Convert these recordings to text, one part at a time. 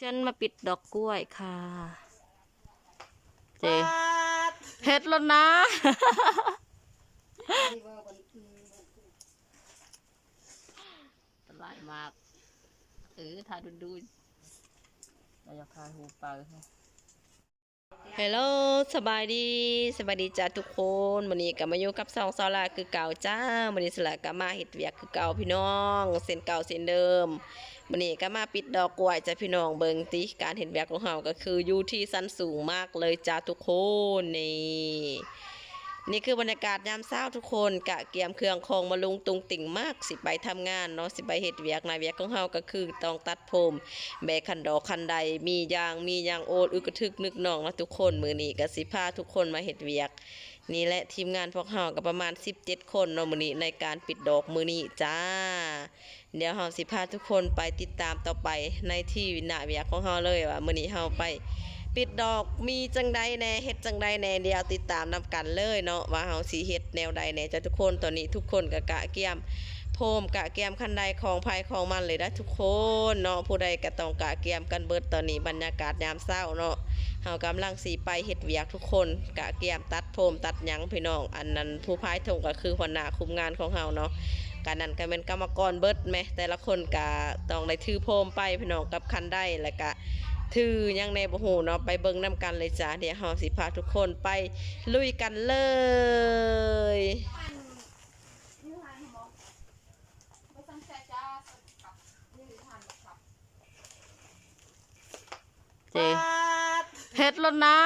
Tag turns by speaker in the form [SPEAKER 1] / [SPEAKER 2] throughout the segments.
[SPEAKER 1] ฉันมาปิดดอกกล้วยค่ะ เจเฮ็ดแล้วนะลายมาก เออทาดูดูเราอยากทายหูปลา ฮัลโหลสบายดีสบายดีจ้าทุกคนวันนี้ก็มาอยู่กับสองซอลาคือเก่าจ้าวันนี้สละก็มาเห็ดเวียกคือเก่าพี่น้องเส้นเก่าเส้นเดิมวันนี้ก็มาปิดดอกกล้วยจ้าพี่น้องเบิงติการเห็ดเวียกของเราก็คืออยู่ที่สั้นสูงมากเลยจ้าทุกคนนี่ นี่คือบรรยากาศยามเช้าทุกคนกะเกียมเครื่องคองมาลุงตุงติ่งมากสิไปทำงานเนาะสิไปเห็ดเวียกนายเวียกของเราก็คือต้องตัดผมแบกคันดอกคันใด มียางมียางโอดอึกระทึกนึกหนองนะทุกคนมือนี้ก็สิพาทุกคนมาเห็ดเวียก นี่แหละทีมงานพวกเฮาก็ประมาณ 17 คนเนาะมือนี้ในการปิดดอกมือนี้จ้า เดี๋ยวเฮาสิพาทุกคนไปติดตามต่อไปในที่หน้าเวียกของเฮาเลยว่ามือนี้เฮาไป ปิดดอกมีจังใดแน่เฮ็ดจังใดแน่เดียวติดตามนำกันเลยเนาะว่าเฮาสิเฮ็ดแนวใดแน่จ้าทุกคนตอนนี้ทุกคนก็กะเกียมโพมกะเกียมคันใดของภายของมันเลยนะทุกคนเนาะผู้ใดก็ต้องกะเกียมกันเบิดตอนนี้บรรยากาศยามเช้าเนาะเฮากำลังสีไปเฮ็ดเวียกทุกคนกะเกียมตัดโพมตัดหยังพี่น้อง อันนั้นผู้พายธงก็คือหัวหน้าคุมงานของเฮาเนาะการนั้นก็เป็นกรรมกรเบิดแหมแต่ละคนก็ต้องได้ถือโพมไปพี่น้องกับคันได้แล้วก็ ถือหยังในบ่ฮู้เนาะไปเบิ่งนํกันเลยจ้าเดี๋ยวเฮาสิพาทุกคนไปลุยกันเลยเจเฮ็ดแล้วนะ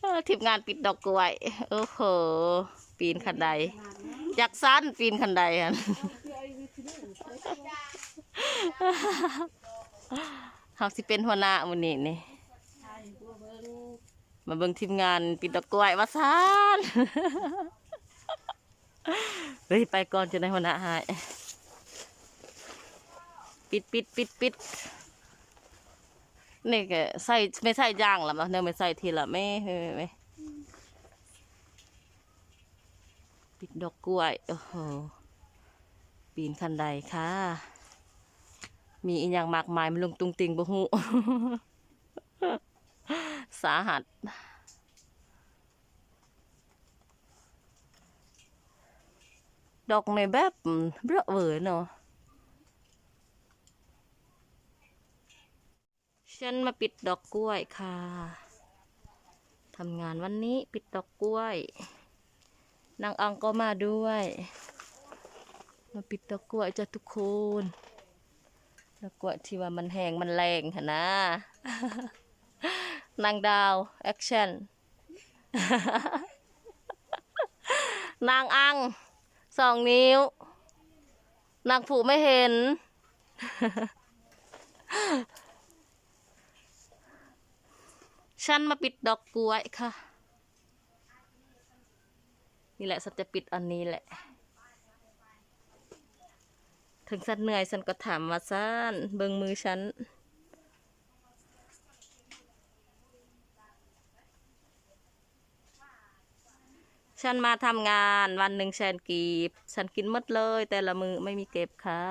[SPEAKER 1] เออทีมงานปิดดอกกล้วย โอ้โห ปีนขันไดอยากสั้นปีนขันไดอัน เขาสิเป็นหัวหน้ามื้อนี้นี่มาเบิ่งทีมงานปิดดอกกล้วยว่าซ่านเฮ้ยไปก่อนจะได้หัวหน้าหาย ปิดปิดปิดปิดนี่ก็ใส่ไม่ใส่ย่างละมั้งเนี่ยไม่ใส่ทีละไม่ไม่ไม่ไม่ปิดดอกกล้วย โอ้โห ปีนคันใดค่ะ มีอีกอย่างมากมายมันลงตุงติงบ่ฮู้สาหัสดอกในแบบเบ้อเวอเนาะฉันมาปิดดอกกล้วยค่ะทำงานวันนี้ปิดดอกกล้วย นางอังก็มาด้วย มาปิดดอกกล้วยจ้ะทุกคน ดอกกล้วยที่ว่ามันแห้งมันแรงค่ะนะ นางดาว แอคชั่น นางอัง สองนิ้ว นางผูไม่เห็น ฉันมาปิดดอกกล้วยค่ะ นี่แหละฉันจะปิดอันนี้แหละ ถึงฉันเหนื่อยฉันก็ถามมาซ่านเบิงมือฉันฉันมาทำงานวันหนึ่งแสนกีบ ฉันกินมดเลย แต่ละมือไม่มีเก็บค่ะ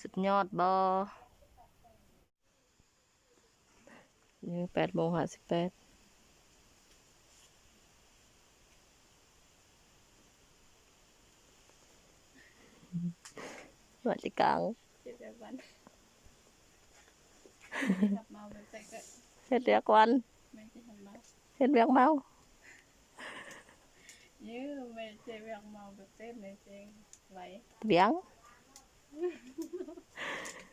[SPEAKER 1] สุดยอดบอนี่แปดโมงห้าสิบแปด วัดจิกลาง
[SPEAKER 2] เจ็ดแบบวันกลับมาแบบแต่ก็
[SPEAKER 1] เฮ็ดเรียกวัน
[SPEAKER 2] ไม่ใช่ทำมา
[SPEAKER 1] เฮ็ดเรียกเมา
[SPEAKER 2] ยื้อไม่ใช่แบบเมาแบบเต้นเลยเจ๊ไหว
[SPEAKER 1] เบียง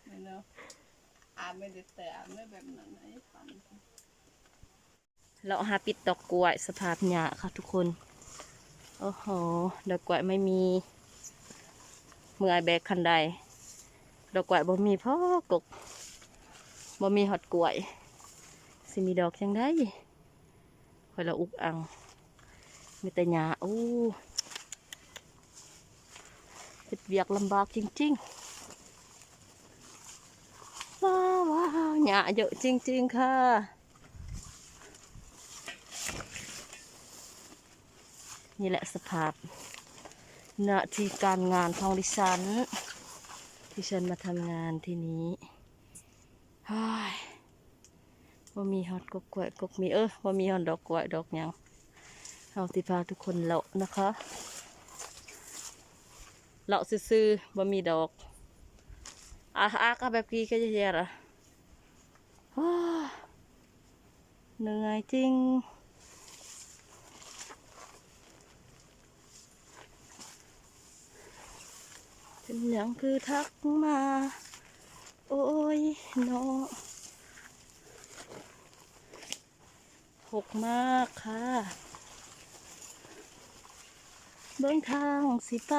[SPEAKER 2] ไม่เนาะอาไม่ได้แต่อาไม่แบบนั้นไอ้ฝัน
[SPEAKER 1] เราหาปิดดอกกล้วยสภาพหยาค่ะทุกคน โอ้โห ดอกกล้วยไม่มี เมื่อไอแบกคันใดดอกกล้วยบ่มีพ่อกกบ่มีหอดกล้วยสิมีดอกจังได้คอยละอุกอังมีแต่หญ้าโอ้เฮ็ดเวียกลำบากจริงๆว้าวว้าวหญ้าเยอะจริง ๆ ค่ะนี่แหละสภาพ หน้าที่การงานของดิฉัน ที่ฉันมาทำงานที่นี้ฮ้ยว่ามีฮอตกกกล้วยกกมีเออว่ามีฮอตดอกกล้วยดอกยังเอาที่พาทุกคนเลาะนะคะเลาะซื่อๆว่ามีดอกอาอาก็แบบกี้ก็จะเยอะอะเหนื่อยจริง เป็นอย่างคือทักมา โอ้ยเนาะหกมากค่ะ เบิ่งทางสิไป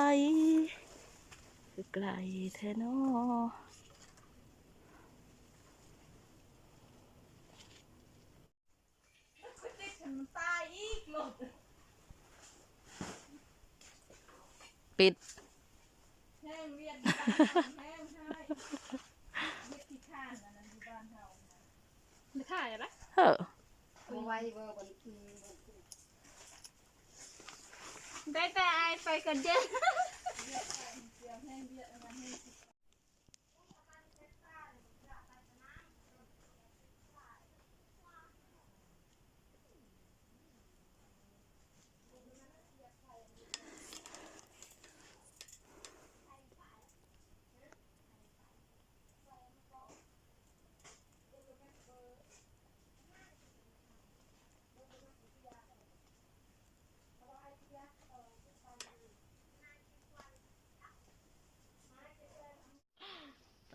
[SPEAKER 1] คือไกลแท้เนอปิด
[SPEAKER 2] ไม่ถ่ายอะไร
[SPEAKER 1] เฮ้อ
[SPEAKER 2] เอาไว้เบอร์บนได้แต่ไอไปกันเด้อ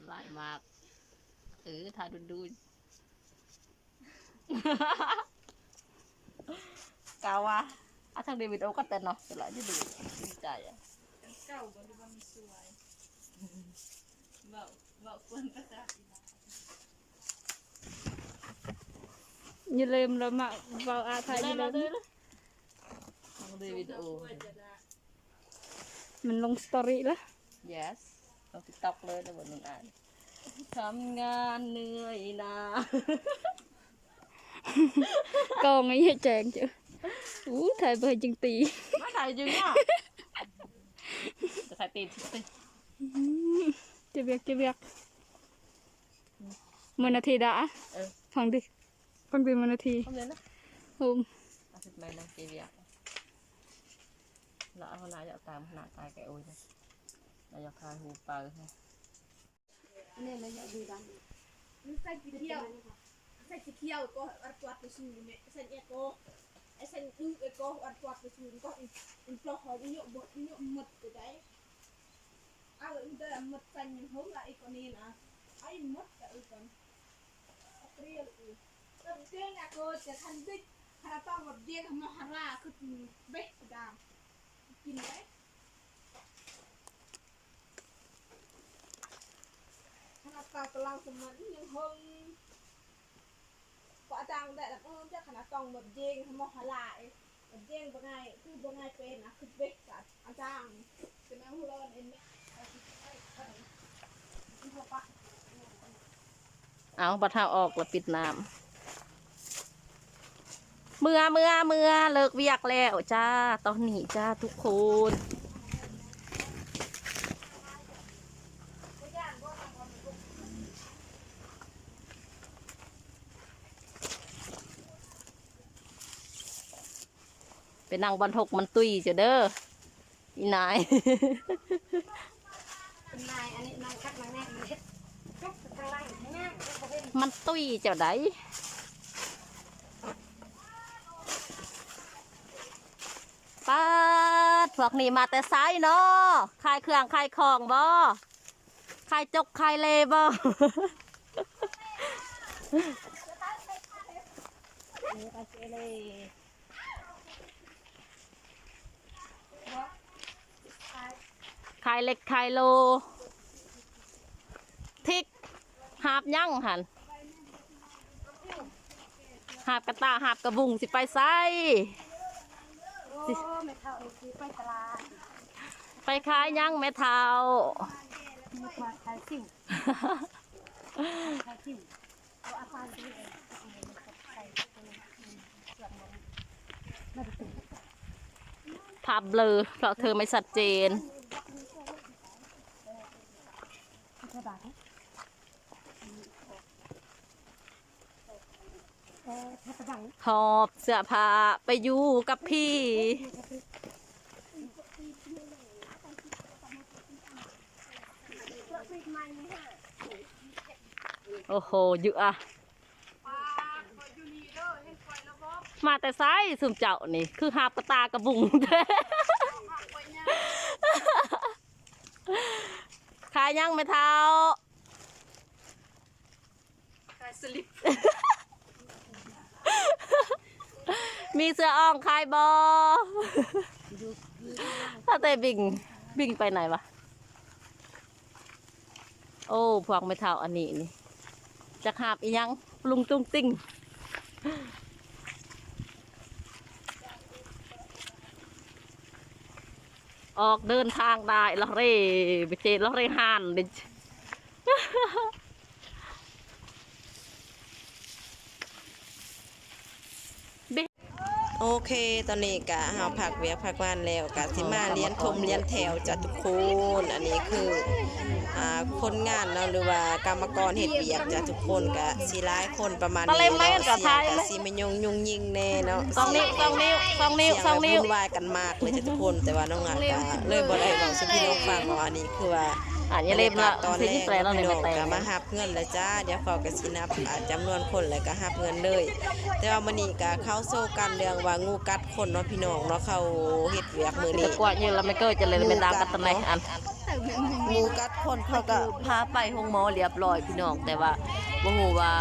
[SPEAKER 1] หลายมาก เออทาดูดูกาวะอาทางเดวิดโอก็เต้นเนาะสลายจะดูดีใจอะ
[SPEAKER 2] เก่าบริบาลสวยเบาเบาควรภาษาอีลา
[SPEAKER 3] อย่าลืมเรามาเบาอาไทยอย่าลืม
[SPEAKER 1] ทางเดวิดโอ
[SPEAKER 3] มันลงสตอรี่แล้ว
[SPEAKER 1] yes ลงติ๊กต็อกเลยในบทหนึ่งอ่าน ทำงานเหนื่อยนะ
[SPEAKER 3] กองไอ้เหี้ยแจงเจ้ะอู้ถ่ายเบอร์จึงตี
[SPEAKER 1] ไม่ถ่ายจริงอะจะถ่ายตีนสิ
[SPEAKER 3] จะเบียกจะเบียกมือนาทีดา
[SPEAKER 1] เออ
[SPEAKER 3] ฟังดิฟังดิมือนาที
[SPEAKER 1] ทำเลยนะ
[SPEAKER 3] โฮม
[SPEAKER 1] อาสิบไม้นังเกียร์แล้วเอาหน้าจะตามหน้าตายแกโอ้ยนะนายกทายหูปลาเลย
[SPEAKER 2] ใส่กี่เที่ยวใส่กี่เที่ยวก็อัดตัวไปสูงเนี่ยใส่เอโก้ไอ้ใส่ดูเอโก้อัดตัวไปสูงก็อินอินปลอกหอยเยอะบดเยอะหมดไปได้เอาอินเตอร์หมดใส่ยังห้องละอีกคนนี้นะไอ้หมดกับอีกคนเรียลอีกเริ่มเตี้ยงอะก็จะทันดิคาราต้องแบบเดียงมาฮาราคือเบ๊กดามกินได้ข นาตากำลังสมันยังหงก็อาจารย์ได้แล้วเออจะขนาดตองแบบเจงทำมหาลายแบบเจงบ่ไงคือบ่ไงเป็นนะคือเบกกัดอาจารย์จะแม่ฮู้ร้อนเอ็นแม่ที่พ่อปะ
[SPEAKER 1] เอาบัตเท้าออกแล้วปิดน้ำเมื่อเมื่อเมื่อเลิกเวียกแล้วจ้า ตอนนี้จ้าทุกคน เป็นนางบรรทกมันตุยเจ้าเด้ออีนาย
[SPEAKER 2] นายอันนี้นายคัดนายแน่เฮ็ดยกกระไล่แน่เห็น
[SPEAKER 1] มันตุยเจ้าไดป้าพวกนี้มาแต่ไซเนาะขายเครื่องขายของบ่ขายจกขายเลบ่
[SPEAKER 2] นี่ก็เจเลย
[SPEAKER 1] ขายเล็กขายโลทิกหาบยั่งหันหาบกระตาหาบกระบุงสิไปไซ
[SPEAKER 2] โอ้ไม่เท่านี่คือไปตลาด
[SPEAKER 1] ไปขายยั่งแม่เท้า
[SPEAKER 2] มีมาขายสิ่งขายสิ่งเอาอาคารที่เองใส่ส่วนมัน
[SPEAKER 1] ภาพเบลอเพราะเธอไม่ชัดเจน
[SPEAKER 2] บาทเออถ้ากระดัง
[SPEAKER 4] หอบเสื้อผ้าไปอยู่กับพี่ โอ้โหเยอะอะ
[SPEAKER 2] ปลาคอยอยู่นี่เด้อให้คอยระบบ
[SPEAKER 4] มาแต่ไซสุมเจ้านี่ คือหาบตากระบุง
[SPEAKER 2] ผักไว้
[SPEAKER 4] ขายยังไม่เท้า
[SPEAKER 2] ขายสลิป
[SPEAKER 4] มีเสื้ออ่องขายบอถ้าแต่บิงบิงไปไหนวะ โอ้พวกไม่เท่าอันนี้นี่จะหาบอีหยังลุงตุ้งติ้ง ออกเดินทางได้ละเร่ไปเจละเร่ฮานดิ โอเคตอนนี้กะเฮาพักเวียกพักงานแล้วกะสิมาเรียนทมเรียนแถวจ้ะทุกคนอันนี้คืออ่าคนงานเนาะหรือว่ากรรมกรเฮ็ดเวียกจ้ะทุกคนกะสิหลายคนประมาณนี้
[SPEAKER 1] ตะเล็มไหม
[SPEAKER 4] เนาะ
[SPEAKER 1] กับ
[SPEAKER 4] เสีย
[SPEAKER 1] ท้างย
[SPEAKER 4] กะ
[SPEAKER 1] ไหม
[SPEAKER 4] สิไม่ยงยุงยิงแน่เนาะ
[SPEAKER 1] สองนิ้วสองนิ้วสองนิ้ว
[SPEAKER 4] เสียง
[SPEAKER 1] สอง
[SPEAKER 4] แบบ
[SPEAKER 1] นิ้ว
[SPEAKER 4] วุ่นวายกันมากเลยจ้ะทุกคนแต่ว่าน้องงานกะเลยบ่ได้เว้าสู่พี่น้องฟังว่าอันนี้คือว่า
[SPEAKER 1] อ่านอย่าเล็มละ
[SPEAKER 4] ตอน
[SPEAKER 1] ที่
[SPEAKER 4] แร
[SPEAKER 1] ที่
[SPEAKER 4] ก
[SPEAKER 1] แปลเราใน
[SPEAKER 4] พี่
[SPEAKER 1] ไม่
[SPEAKER 4] น้อง
[SPEAKER 1] แต่
[SPEAKER 4] ก็มาหับเงินแล้วจ้า เดี๋ยวเขาก็สินับอ่าจำนวนคนแล้วก็หับเงินเลย แต่ว่ามื้อนี้ก็เข้าโซกันเรื่องว่างูกัดคนเนาะพี่น้องเนาะเขาเฮ็ดเวียกมื้อ
[SPEAKER 1] ตะ
[SPEAKER 4] นี้
[SPEAKER 1] กวาดเยอะเราไม่เกิดจะเลยไม่ดามกันตะไหนอัน
[SPEAKER 4] งูกัดคนเขาก็พาไปห้องหมอเรียบร้อยพี่น้องแต่ว่าบ่ฮู้ว่า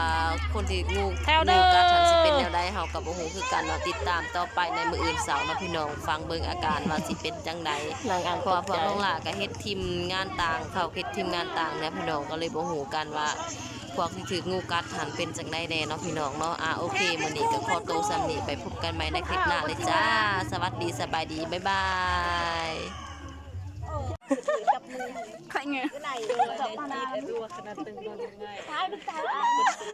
[SPEAKER 4] คนที่งู
[SPEAKER 1] แถวเด้อ
[SPEAKER 4] งูกัดฉันสิเป็นแนวใดเฮาก็บ่ฮู้คือกันเนาะติดตามต่อไปในมื้ออื่นเสาร์เนาะพี่น้องฟังเบิ่งอาการว่าสิเป็นจังใด
[SPEAKER 1] นางอ่าน
[SPEAKER 4] เพ
[SPEAKER 1] ข
[SPEAKER 4] ราะ
[SPEAKER 1] อ
[SPEAKER 4] ว่า
[SPEAKER 1] บ
[SPEAKER 4] พว
[SPEAKER 1] ใจ
[SPEAKER 4] กน้องหลาก็เฮ็ดทีมงานต่างเขาเฮ็ดทีมงานต่างเนี่ยพี่น้องก็เลยบ่ฮู้กันว่าพวกที่ถืองูกัดหันเป็นจังไดแน่เนาะพี่น้องเนาะอะโอเคมื้อนี้ก็ขอโตวซ้ำนี้ไปพบกันใหม่ในคลิปหน้าเลยจ้า สวัสดีสบายดี บ๊ายบาย
[SPEAKER 2] Kayaknya. Kenapa? Kenapa? Kenapa? Kenapa? Kenapa? Kenapa? Kenapa? Kenapa?